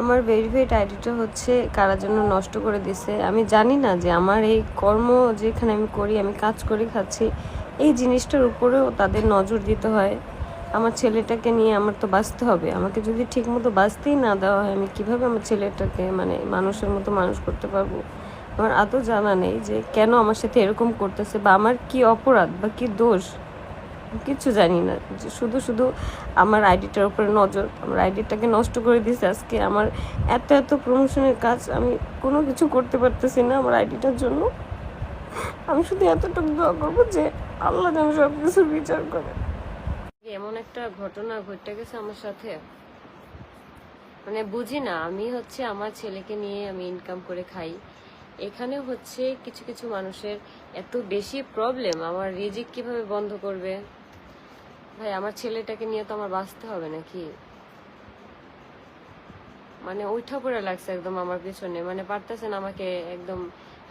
আমার ভেরিফাইড আইডিটা হচ্ছে কারা জন্য নষ্ট করে দিছে। আমি জানি না যে আমার এই কর্ম যেখানে আমি করি, আমি কাজ করি খাচ্ছি, এই জিনিসটার উপরেও তাদের নজর দিতে হয়। আমার ছেলেটাকে নিয়ে আমার তো বাঁচতে হবে। আমাকে যদি ঠিক মতো বাঁচতেই না দেওয়া হয়, আমি কীভাবে আমার ছেলেটাকে মানে মানুষের মতো মানুষ করতে পারব? আমার আদৌ জানা নেই যে কেন আমার সাথে এরকম করতেছে বা আমার কি অপরাধ বা কি দোষ। কিছু জানি না। শুধু শুধু আমার আইডিটার উপরে নজর, আমার আইডিটাকে নষ্ট করে দিয়েছে আজকে আমার এত এত প্রমোশনের কাজ আমি কোনো কিছু করতে পারতেছি না আমার আইডিটার জন্য। আমি শুধু এতটুকু দোয়া করব যে আল্লাহ যেন সব কিছুর বিচার করে। এমন একটা ঘটনা ঘটে গেছে আমার সাথে। মানে বুঝি না, আমি হচ্ছে আমার ছেলেকে নিয়ে আমি ইনকাম করে খাই। এখানে হচ্ছে কিছু কিছু মানুষের এত বেশি প্রবলেম আমার রিজিক কীভাবে বন্ধ করবে? ভাই, আমার ছেলেটাকে নিয়ে তো আমার বাঁচতে হবে নাকি? মানে উঠা পড়ে লাগছে একদম আমার পিছনে। মানে পারতেছেন আমাকে একদম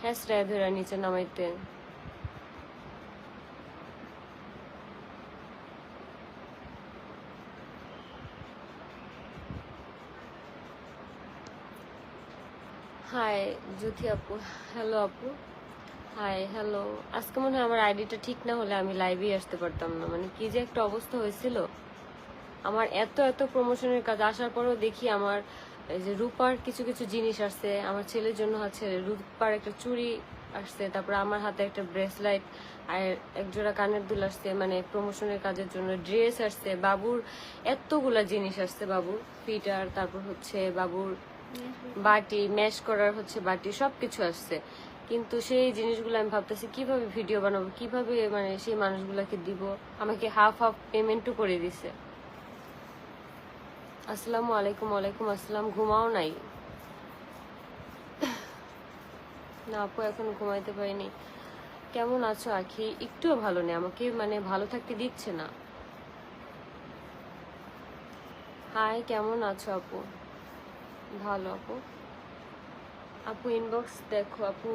হ্যাসরায় ধরে নিচে নামাইতে। হাই জ্যোতি আপু। হ্যালো আপু। হাই হ্যালো আজকে মনে হয় আমার আইডিটা ঠিক না হলে আমি লাইভেই আসতে পারতাম না। মানে কি যে একটা অবস্থা হয়েছিল। আমার এত এত প্রমোশনের কাজ আসার পরেও দেখি আমার যে রূপার কিছু কিছু জিনিস আসছে। আমার ছেলের জন্য আছে রূপার একটা চুড়ি আসছে। তারপর আমার হাতে একটা ব্রেসলাইট আর এক জোড়া কানের দুল আসছে। মানে প্রমোশনের কাজের জন্য ড্রেস আসছে। বাবুর এতগুলা জিনিস আসছে বাবুর ফিটার, তারপর হচ্ছে বাবুর বাটি ম্যাশ করার হচ্ছে বাটি, সবকিছু আসছে। কিন্তু সেই জিনিসগুলো আমি ভাবতেছি, কীভাবে ভিডিও বানাবো? কীভাবে মানে সেই মানুষগুলোকে দিব? আমাকে হাফ হাফ পেমেন্টও করে দিছে। আসসালামু আলাইকুম, ওয়ালাইকুম আসসালাম, ঘুমাও নাই? না আপু, এখন ঘুমাইতে পারিনি। কেমন আছো আখি? একটুও ভালো নেই, আমাকে মানে ভালো থাকতে দিচ্ছে না। হাই কেমন আছো আপু? ভালো আপু। আপু ইনবক্স দেখো, আপু,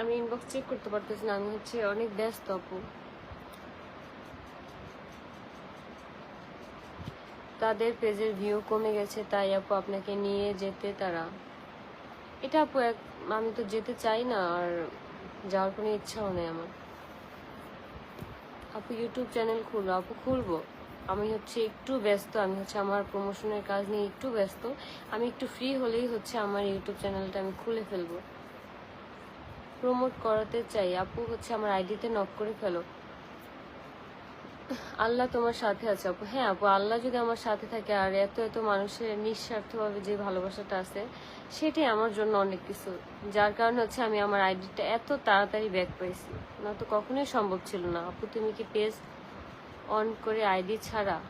আমি ইনবক্স চেক করতে পারতেছি না, আমি হচ্ছে অনেক ব্যস্ত, আপু। তাদের পেজের ভিউ কমে গেছে, তাই আপু আপনাকে নিয়ে যেতে তারা। এটা আপু এক, আমি তো যেতে চাই না, আর যাওয়ার কোনো ইচ্ছাও নেই আমার। আপু ইউটিউব চ্যানেল খুলবো আপু খুলবো। আমি হচ্ছে একটু ব্যস্ত, আমি হচ্ছে আমার প্রমোশনের কাজ নিয়ে একটু ব্যস্ত। আমি একটু ফ্রি হলেই হচ্ছে আমার ইউটিউব চ্যানেলটা আমি খুলে ফেলব। প্রমোট করাতে চাই। আপু হচ্ছে আমার আইডিতে নক করে ফেলো। আল্লাহ তোমার সাথে আছে, আপু। হ্যাঁ আপু, আল্লাহ যদি আমার সাথে থাকে আর এত এত মানুষের নিঃস্বার্থভাবে যে ভালোবাসাটা আছে, সেটাই আমার জন্য অনেক কিছু। যার কারণে হচ্ছে আমি আমার আইডিটা এত তাড়াতাড়ি ব্যাক পাইছি। না তো কখনোই সম্ভব ছিল না। আপু, তুমি কি পেজ অন করে আইডি ছাড়া।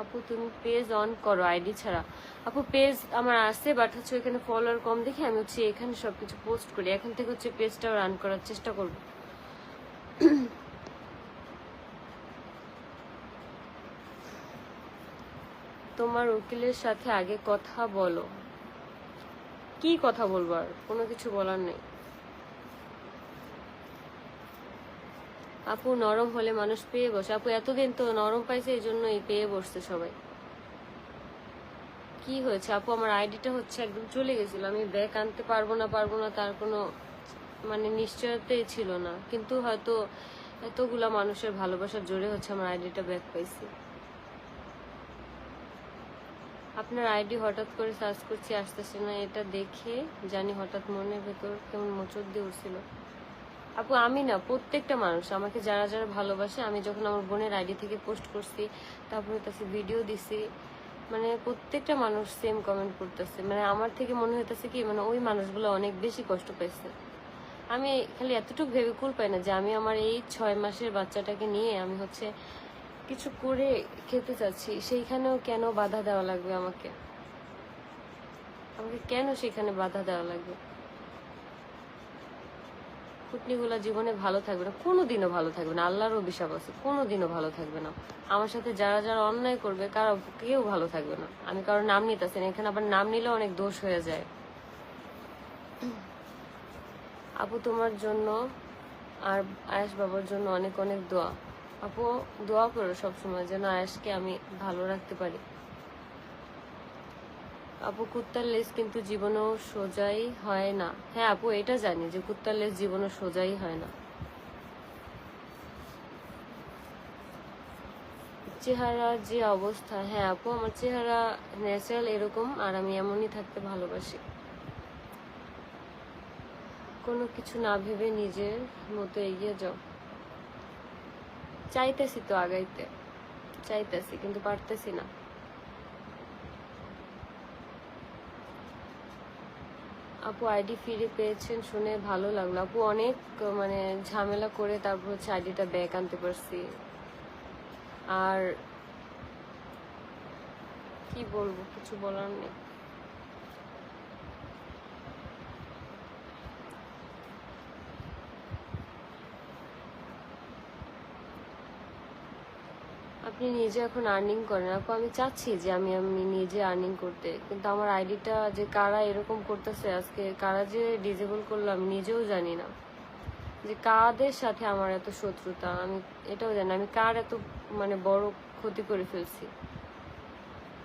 আপু, তুমি পেজ অন করো, আইডি ছাড়া। আপু পেজ আমার আছে বাট হচ্ছে ওইখানে ফলোয়ার কম দেখে আমি হচ্ছে এখানে সবকিছু পোস্ট করি। এখান থেকে হচ্ছে পেজটাও রান করার চেষ্টা করব। তোমার উকিলের সাথে আগে কথা বলো। কি কথা বলব আর? কোনো কিছু বলার নেই। আপু নরম হলে মানুষ পেয়ে বসে। আপু, এতদিন তো নরম পাইছে এই জন্যই পেয়ে বসছে সবাই। কি হয়েছে? আপু, আমার আইডিটা হচ্ছে একদম চলে গেছিল। আমি ব্যাক আনতে পারব না পারব না, তার কোনো মানে নিশ্চয়তাই ছিল না। কিন্তু হয়তো এতগুলা মানুষের ভালোবাসার জোরে হচ্ছে আমার আইডিটা ব্যাক পাইছি। আপনার আইডি হঠাৎ করে সার্চ করছি, আসতেছে না, এটা দেখে জানি হঠাৎ মনের ভেতর কেমন মোচড় দিয়ে উঠছিল। আপু, আমি না, প্রত্যেকটা মানুষ আমাকে যারা যারা ভালোবাসে, আমি যখন আমার বোনের আইডি থেকে পোস্ট করছি, তারপরে তাকে ভিডিও দিছি মানে প্রত্যেকটা মানুষ সেম কমেন্ট করতেছে। মানে আমার থেকে মনে হইতেছে কি মানে ওই মানুষগুলো অনেক বেশি কষ্ট পাইছে। আমি খালি এতটুকু ভেবে কুল পাই না যে আমি আমার এই ছয় মাসের বাচ্চাটাকে নিয়ে আমি হচ্ছে কিছু করে খেতে চাচ্ছি, সেইখানেও কেন বাধা দেওয়া লাগবে আমাকে? আমাকে কেন সেখানে বাধা দেওয়া লাগবে? কুটনিগুলা জীবনে ভালো থাকবে না, কোনোদিনও ভালো থাকবে না, আল্লাহর অভিশাপ আছে, কোনোদিনও ভালো থাকবে না। আমার সাথে যারা যারা অন্যায় করবে, কারও কেউ ভালো থাকবে না। আমি কারোর নাম নিতেছি না, এখানে আবার নাম নিলে অনেক দোষ হয়ে যায়। আপু, তোমার জন্য আর আয়েশ বাবার জন্য অনেক অনেক দোয়া। আপু, দোয়া করো সবসময় যেন আয়েশকে আমি ভালো রাখতে পারি। আপু, কুত্তার লেজ কিন্তু জীবনেও সোজাই হয় না। হ্যাঁ আপু, এটা জানি যে কুত্তার লেজ জীবনে সোজাই হয় না। চেহারার যে অবস্থা হ্যাঁ আপু, আমার চেহারা ন্যাচারাল এরকম, আর আমি এমনই থাকতে ভালোবাসি। কোনো কিছু না ভেবে নিজের মতো এগিয়ে যাও। চাইতেছি তো আগাইতে, চাইতেছি, কিন্তু পারতেছি না। আপু আইডি ফিরে পেয়েছেন শুনে ভালো লাগল। আপু অনেক মানে ঝামেলা করে তারপর হচ্ছে আইডিটা ব্যাক আনতে পারছি। আর কি বলব, কিছু বলার নেই। আপনি নিজে এখন আর্নিং করেন। আপু, আমি চাচ্ছি যে আমি আমি নিজে আর্নিং করতে। কিন্তু আমার আইডিটা যে কারা এরকম করতেছে, আজকে কারা যে ডিজেবল করল, আমি নিজেও জানি না। যে কাদের সাথে আমার এত শত্রুতা, আমি এটাও জানি আমি কার এত মানে বড় ক্ষতি করে ফেলছি?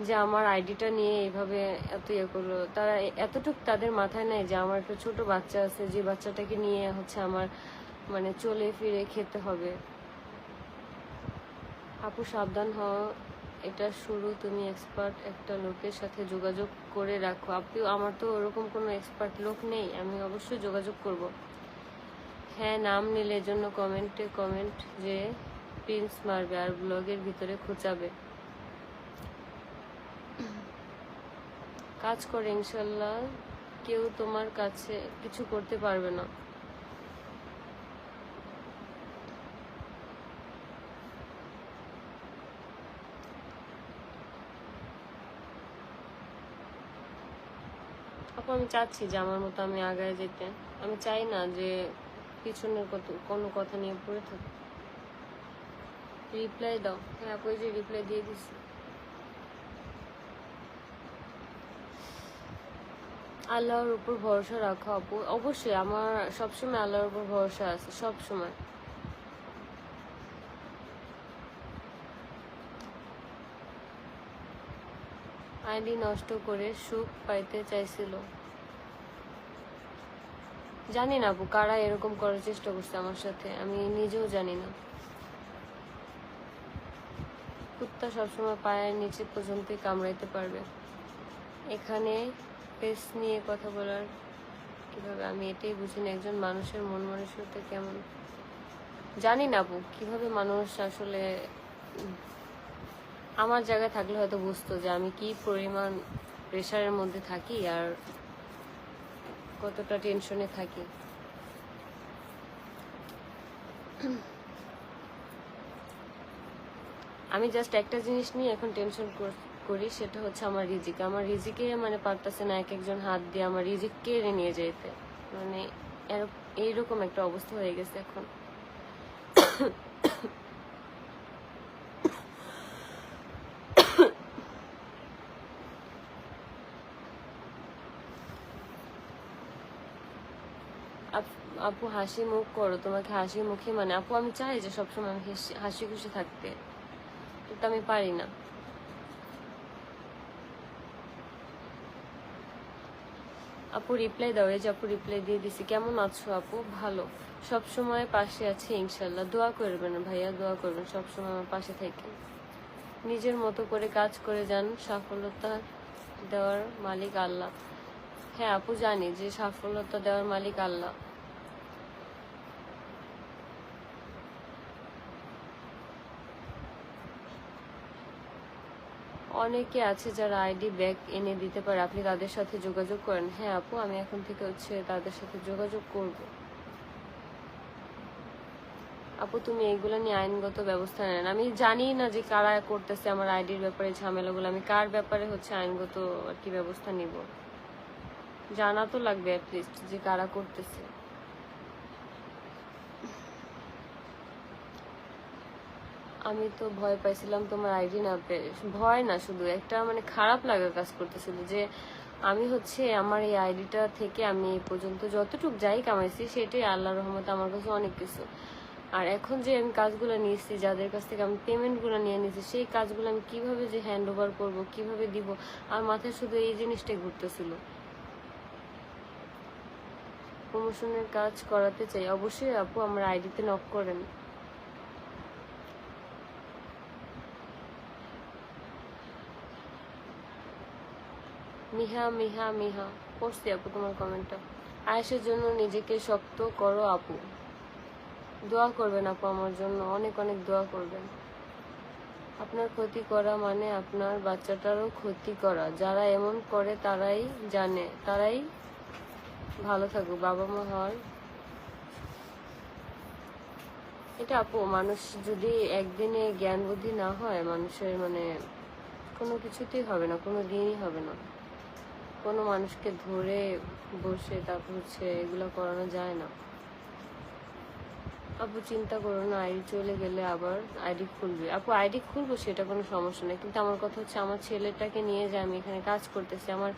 যে আমার আইডিটা নিয়ে এইভাবে এত ইয়ে করল। তারা এতটুক তাদের মাথায় নাই যে আমার একটা ছোট বাচ্চা আছে, যে বাচ্চাটাকে নিয়ে হচ্ছে আমার মানে চলে ফিরে খেতে হবে। আপু, সাবধান হও। এটা শুরু, তুমি এক্সপার্ট একটা লোকের সাথে যোগাযোগ করে রাখো। আপনি আমার তো ওরকম কোনো এক্সপার্ট লোক নেই, আমি অবশ্যই যোগাযোগ করব। হ্যাঁ নাম নিলে, এজন্য কমেন্টে কমেন্ট যে প্রিন্স মারবে আর ব্লগের ভিতরে খোঁচাবে। কাজ করে, ইনশাল্লাহ। কেউ তোমার কাছে কিছু করতে পারবে না। আপু, আমি চাচ্ছি যে আমার মতো আমি আগায় যেতে। আমি চাই না যে পিছনের কত, কোনো কথা নিয়ে পড়ে থাকি। রিপ্লাই দাও। হ্যাঁ আপু যে রিপ্লাই দিয়ে দিছি। আল্লাহর উপর ভরসা রাখো আপু। অবশ্যই আমার সবসময় আল্লাহর উপর ভরসা আছে সব আইডি নষ্ট করে সুখ পাইতে চাইছিল। জানি না আপু, কারা এরকম করার চেষ্টা করছে আমার সাথে, আমি নিজেও জানি না। কুত্তা সবসময় পায়ের নিচে পর্যন্তই কামড়াইতে পারবে। এখানে পেস নিয়ে কথা বলার কীভাবে, আমি এটাই বুঝি না, একজন মানুষের মন মানসিকতা কেমন। জানি না আপু, কীভাবে মানুষ আসলে আমার জায়গায় থাকলে হয়তো বুঝতো যে আমি কি পরিমাণ প্রেশারের মধ্যে থাকি আর কতটা টেনশনে থাকি। আমি জাস্ট একটা জিনিস নিয়ে এখন টেনশন করি সেটা হচ্ছে আমার রিজিক। আমার রিজিকে মানে পারতেছে না এক একজন হাত দিয়ে আমার রিজিক কেড়ে নিয়ে যেতে মানে এর- এইরকম একটা অবস্থা হয়ে গেছে এখন। আপ- হাসি মুখ করো, তোমাকে হাসি মুখে মানে আপু আমি চাই যে সবসময় আমি হাসি খুশি থাকতে। কিন্তু আমি পারি না। আপু রিপ্লাই দাও, এই যে আপু রিপ্লাই দিয়ে দিছি। কেমন আছো আপু? ভালো। সব সময় পাশে আছে, ইনশাল্লাহ। দোয়া করবেন ভাইয়া, দোয়া করবেন। সব সময় আমার পাশে থেকে নিজের মতো করে কাজ করে যান সফলতা দেওয়ার মালিক আল্লাহ। হ্যাঁ আপু জানি যে সফলতা দেওয়ার মালিক আল্লাহ। অনেকে আছে যারা আইডি ব্যাক এনে দিতে পারে। আপনি তাদের সাথে যোগাযোগ করেন। হ্যাঁ আপু, আমি এখন থেকে হচ্ছে তাদের সাথে যোগাযোগ করব। আপু, তুমি এইগুলো নিয়ে আইনগত ব্যবস্থা নেন। আমি জানি না যে কারা করতেছে আমার আইডির ব্যাপারে ঝামেলাগুলো। আমি কার ব্যাপারে হচ্ছে আইনগত আর কি ব্যবস্থা নিব? জানা তো লাগবে অ্যাটলিস্ট যে কারা করতেছে। আমি তো ভয় পাইছিলাম তোমার আইডি না পেয়ে। ভয় না, শুধু একটা মানে খারাপ লাগা কাজ করতেছিল যে আমি হচ্ছে আমার এই আইডিটা থেকে আমি এই পর্যন্ত যতটুকু যাই কামাইছি, সেটাই আল্লাহ রহমতে আমার কাছে অনেক কিছু। আর এখন যে আমি কাজগুলো নিয়েছি, যাদের কাছ থেকে আমি পেমেন্টগুলো নিয়ে নিয়েছি, সেই কাজগুলো আমি কীভাবে যে হ্যান্ড ওভার করব, কীভাবে দিব, আর মাথায় শুধু এই জিনিসটাই ঘুরতেছিল। প্রমোশনের কাজ করাতে চাই। অবশ্যই আপু, আমার আইডিতে নক করেন। মিহা মিহা মিহা পড়ছি আপু তোমার কমেন্টটা আয়েসের জন্য নিজেকে শক্ত করো আপু। দোয়া করবেন আপু আমার জন্য, অনেক অনেক দোয়া করবেন। আপনার ক্ষতি করা মানে আপনার বাচ্চাটারও ক্ষতি করা। যারা এমন করে তারাই জানে, তারাই ভালো থাকুক, বাবা মা হয় এটা আপু, মানুষ যদি একদিনে জ্ঞান বুদ্ধি না হয়, মানুষের মানে কোনো কিছুতেই হবে না, কোনো দিনই হবে না। কোনো মানুষকে ধরে বসে তারপর হচ্ছে এগুলো করানো যায় না। আপু চিন্তা করো না, আইডি চলে গেলে আবার আইডি খুলবে। আপু আইডি খুলবো সেটা কোনো সমস্যা নেই, কিন্তু আমার কথা হচ্ছে আমার ছেলেটাকে নিয়ে যে আমি এখানে কাজ করতেছি, আমার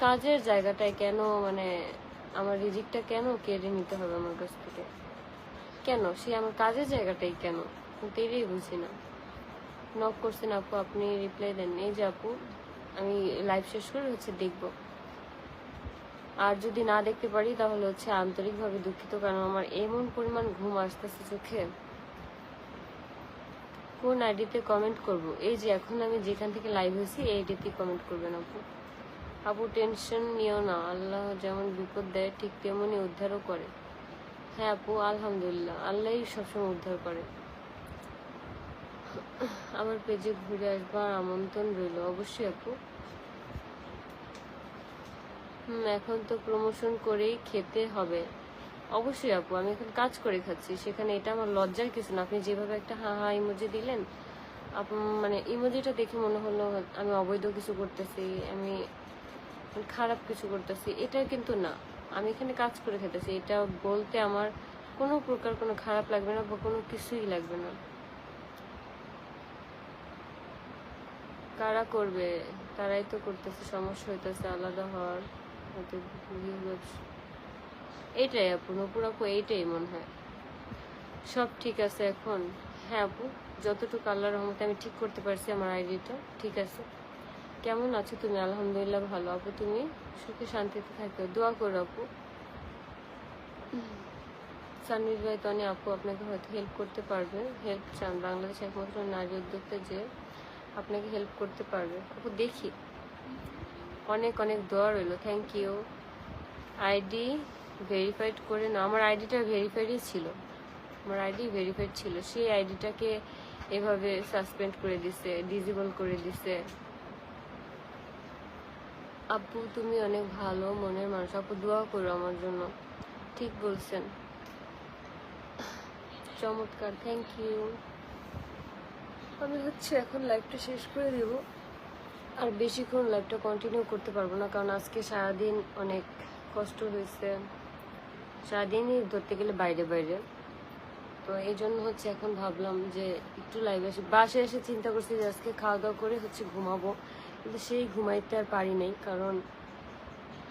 কাজের জায়গাটায় কেন মানে আমার রিজিকটা কেন কেড়ে নিতে হবে আমার কাছ থেকে? কেন? সে আমার কাজের জায়গাটাই কেন? এটাই বুঝি না। নক করছেন আপু, আপনি রিপ্লাই দেন এই যে আপু, আমি লাইভ শেষ করে হচ্ছে দেখব। আর যদি না দেখতে পারি, তাহলে হচ্ছে আন্তরিকভাবে দুঃখিত, কারণ আমার এমন পরিমাণ ঘুম আসতেছে চোখে। কোন আইডিতে কমেন্ট করব? এই যে এখন আমি যেখান থেকে লাইভ হয়েছি, এই আইডিতে কমেন্ট করবেন আপু। আপু টেনশন নিও না, আল্লাহ যেমন বিপদ দেয়, ঠিক তেমনই উদ্ধারও করে। হ্যাঁ আপু, আলহামদুলিল্লাহ, আল্লাহই সবসময় উদ্ধার করে। আমার পেজে ঘুরে আসবার আমন্ত্রণ রইল। অবশ্যই আপু। এখন তো প্রমোশন করেই খেতে হবে। অবশ্যই আপু, আমি এখন কাজ করে খাচ্ছি। সেখানে এটা আমার লজ্জার কিছু না। আপনি যেভাবে একটা হা হা ইমোজি দিলেন মানে ইমোজিটা দেখে মনে হলো আমি অবৈধ কিছু করতেছি, আমি খারাপ কিছু করতেছি। এটা কিন্তু না। আমি এখানে কাজ করে খেতেছি। এটা বলতে আমার কোনো প্রকার কোনো খারাপ লাগবে না বা কোনো কিছুই লাগবে না। কারা করবে? তারাই তো করতেছে, সমস্যা হইতেছে, আলাদা হওয়ার। হয়তো এইটাই আপু, নপুর আপু, এইটাই মনে হয়। সব ঠিক আছে এখন। হ্যাঁ আপু, যতটুকু আল্লাহর রহমতে আমি ঠিক করতে পারছি আমার আইডিটা, ঠিক আছে। কেমন আছো তুমি? আলহামদুলিল্লাহ ভালো। আপু, তুমি? সুখে শান্তিতে থাকো। দোয়া করো আপু। সানভীর ভাই, তনি আপু, আপনাকে হয়তো হেল্প করতে পারবে। হেল্প চান বাংলাদেশ একমাত্র নারী উদ্যোক্তা যে আপনাকে হেল্প করতে পারবে। আপু, দেখি। অনেক অনেক দোয়া রইল থ্যাংক ইউ আইডি ভেরিফাইড করে না আমার আইডিটা ভেরিফাইডই ছিল। আমার আইডি ভেরিফাইড ছিল। সেই আইডিটাকে এভাবে সাসপেন্ড করে দিছে ডিজেবল করে দিছে। আপু, তুমি অনেক ভালো মনের মানুষ। আপু, দোয়া করো আমার জন্য। ঠিক বলছেন। চমৎকার থ্যাংক ইউ আমি হচ্ছে এখন লাইভটা শেষ করে দেব। আর বেশিক্ষণ লাইভটা কন্টিনিউ করতে পারব না, কারণ আজকে সারাদিন অনেক কষ্ট হয়েছে। সারাদিনই ধরতে গেলে বাইরে বাইরে। তো এই জন্য হচ্ছে এখন ভাবলাম যে একটু লাইভে আসি বাসে এসে চিন্তা করছি যে আজকে খাওয়া দাওয়া করে হচ্ছে ঘুমাবো। কিন্তু সেই ঘুমাইতে আর পারি নাই, কারণ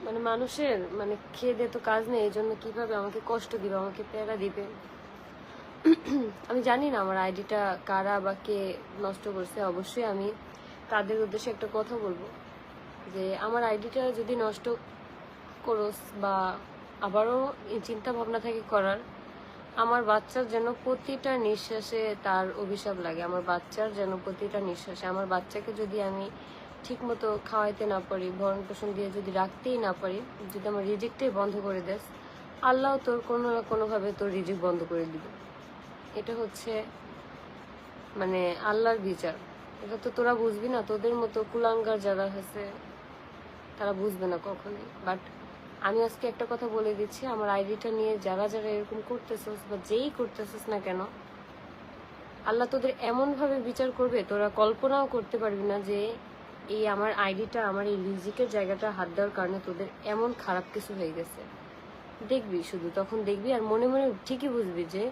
মানে মানুষের মানে খেয়ে দিয়ে তো কাজ নেই, এই জন্য কীভাবে আমাকে কষ্ট দিবে, আমাকে প্যারা দিবে? আমি জানি না আমার আইডিটা কারা বা কে নষ্ট করছে, অবশ্যই আমি তাদের উদ্দেশ্যে একটা কথা বলব। যে আমার আইডিটা যদি নষ্ট করোস বা আবারও চিন্তা ভাবনা থাকে করার, আমার বাচ্চার যেন প্রতিটা নিঃশ্বাসে তার অভিশাপ লাগে, আমার বাচ্চার যেন প্রতিটা নিঃশ্বাসে, আমার বাচ্চাকে যদি আমি ঠিক মতো খাওয়াইতে না পারি ভরণ পোষণ দিয়ে যদি রাখতেই না পারি, যদি আমার রিজেক্টই বন্ধ করে দেস, আল্লাহ তোর কোনো না কোনোভাবে তোর রিজেক্ট বন্ধ করে দিবে। এটা হচ্ছে মানে আল্লাহর বিচার। এটা তো তোরা বুঝবি না, তোদের মতো কুলাঙ্গার যারা আছে তারা বুঝবে না কখনোই। বাট আমি আজকে একটা কথা বলে দিচ্ছি, আমার আইডিটা নিয়ে যারা যারা এরকম করতেছিস বা যেই করতেছিস না কেন, আল্লাহ তোদের এমন ভাবে বিচার করবে, তোরা কল্পনাও করতে পারবি না যে এই আমার আইডিটা, আমার এই লিজিকের জায়গাটা হাত দেওয়ার কারণে তোদের এমন খারাপ কিছু হয়ে গেছে। দেখবি শুধু, তখন দেখবি আর মনে মনে ঠিকই বুঝবি যে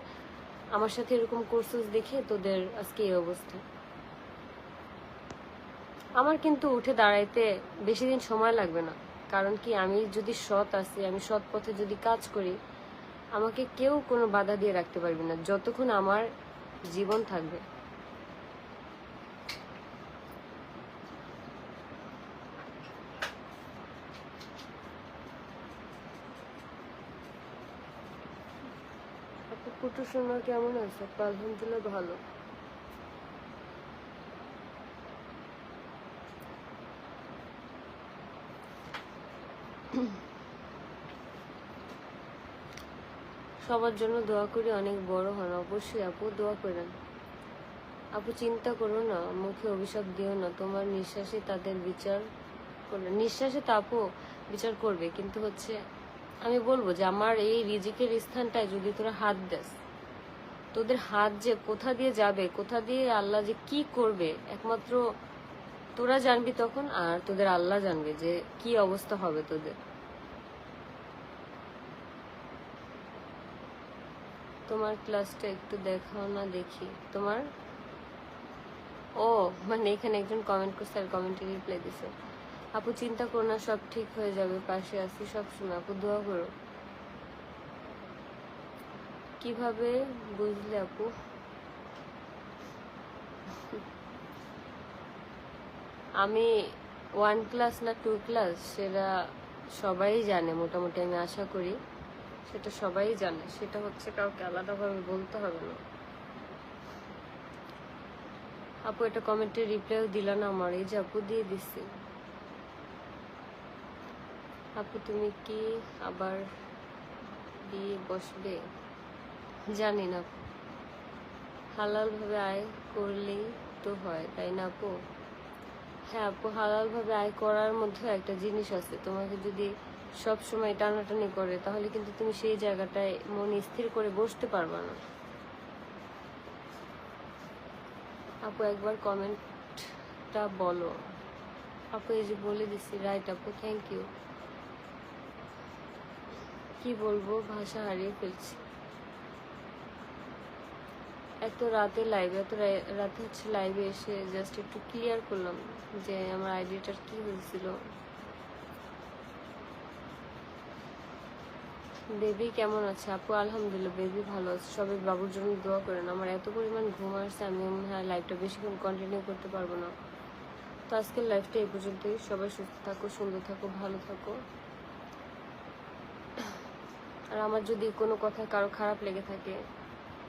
আমার সাথে এরকম কোর্সেস দেখে তোদের আজকে এই অবস্থা। আমার কিন্তু উঠে দাঁড়াইতে বেশি দিন সময় লাগবে না। কারণ কি, আমি যদি সৎ আছি, আমি সৎ পথে যদি কাজ করি, আমাকে কেউ কোনো বাধা দিয়ে রাখতে পারবে না, যতক্ষণ আমার জীবন থাকবে। কুটু সোনা কেমন আছে? আলহামদুলিল্লাহ ভালো। সবার জন্য দোয়া করি, অনেক বড় হন। অবশ্যই আপু, দোয়া করেন। আপু, চিন্তা করো না, মুখে অভিশাপ দিও না। তোমার নিঃশ্বাসে তাদের বিচার করবে নিঃশ্বাসে তো আপু বিচার করবে, কিন্তু হচ্ছে আমি বলব যে আমার এই রিজিকের স্থানটায় যদি তোরা হাত দেস, তোদের হাত যে কোথা দিয়ে যাবে, কোথা দিয়ে আল্লাহ যে কি করবে, একমাত্র তোরা জানবি তখন আর তোদের আল্লাহ জানবে যে কি অবস্থা হবে তোদের। তোমার ক্লাসটা একটু দেখাও না দেখি। তোমার? ও মানে এখানে একজন কমেন্ট করছে আর কমেন্টে রিপ্লাই দিছে। আপু, চিন্তা করো না, সব ঠিক হয়ে যাবে, পাশে আছি, সব সময় আপু, দোয়া করো। কীভাবে বুঝলে আপু? আমি ওয়ান ক্লাস না টু ক্লাস সেটা সবাই জানে মোটামুটি, আমি আশা করি। সেটা সবাই জানে। সেটা হচ্ছে কাউকে আলাদাভাবে বলতে হবে না। আপু এটা কমেন্টে রিপ্লাইও দিল না আমার। এই যে আপু দিয়ে দিছি। আপু, তুমি কি আবার দিয়ে বসবে? জানি না। হালাল ভাবে আয় করলেই তো হয়, তাই না আপু? হ্যাঁ আপু হালাল ভাবে আয় করার মধ্যে একটা জিনিস আছে। তোমাকে যদি সব সময় টানাটানি করে, তাহলে কিন্তু তুমি সেই জায়গাটায় মন স্থির করে বসতে পারবা না। আপু, একবার কমেন্টটা বলো। আপু, এই যে বলে দিছি রাইট আপু থ্যাংক ইউ কি বলব? ভাষা হারিয়ে ফেলছি। এত রাতে লাইভে এত রাতে হচ্ছে লাইভে এসে জাস্ট একটু ক্লিয়ার করলাম যে আমার আইডিটার কি হয়েছিল। বেবি কেমন আছে? আপু, আলহামদুলিল্লাহ বেবি ভালো আছে। সবাই বাবুর জন্য দোয়া করেন। আমার এত পরিমাণ ঘুম আসছে, আমি মনে হয় লাইভটা বেশিক্ষণ কন্টিনিউ করতে পারব না। তো আজকের লাইফটা এই পর্যন্তই। সবাই সুস্থ থাকো, সুন্দর থাকো, ভালো থাকো। আর আমার যদি কোনো কথা কারও খারাপ লেগে থাকে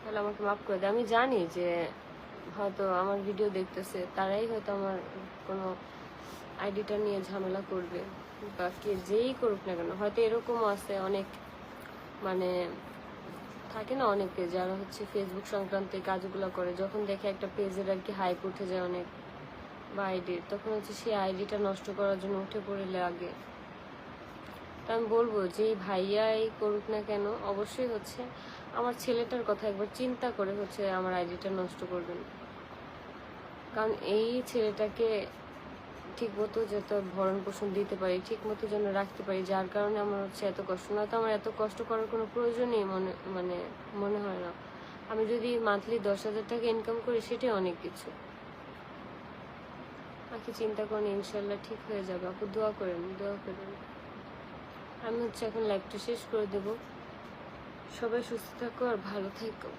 তাহলে আমাকে মাফ করে আমি জানি যে হয়তো আমার ভিডিও দেখতেছে, তারাই হয়তো আমার কোনো আইডিটা নিয়ে ঝামেলা করবে বা কে যেই করুক না কেন। হয়তো এরকমও আছে অনেক মানে থাকে না অনেকে যারা হচ্ছে ফেসবুক সংক্রান্ত এই কাজগুলো করে, যখন দেখে একটা পেজের আর কি হাইপ উঠে যায় অনেক বা আইডির তখন হচ্ছে সেই আইডিটা নষ্ট করার জন্য উঠে পড়ে লাগে আমি বলব যে ভাইয়াই করুক না কেন, অবশ্যই হচ্ছে আমার ছেলেটার কথা একবার চিন্তা করে হচ্ছে আমার আইডিটা নষ্ট করবেন। কারণ এই ছেলেটাকে ঠিক মতো যাতে ভরণ পোষণ দিতে পারি ঠিক মতো যেন রাখতে পারি, যার কারণে আমার হচ্ছে এত কষ্ট। না তো আমার এত কষ্ট করার কোনো প্রয়োজনই মনে মানে মনে হয় না। আমি যদি মান্থলি দশ হাজার টাকা ইনকাম করি, সেটাই অনেক কিছু। আগে চিন্তা করেন, ইনশাল্লাহ ঠিক হয়ে যাবে। আপু দোয়া করেন দোয়া করেন। আমি হচ্ছে এখন লাইভটা শেষ করে দেব। সবাই সুস্থ থাকো আর ভালো থেকো।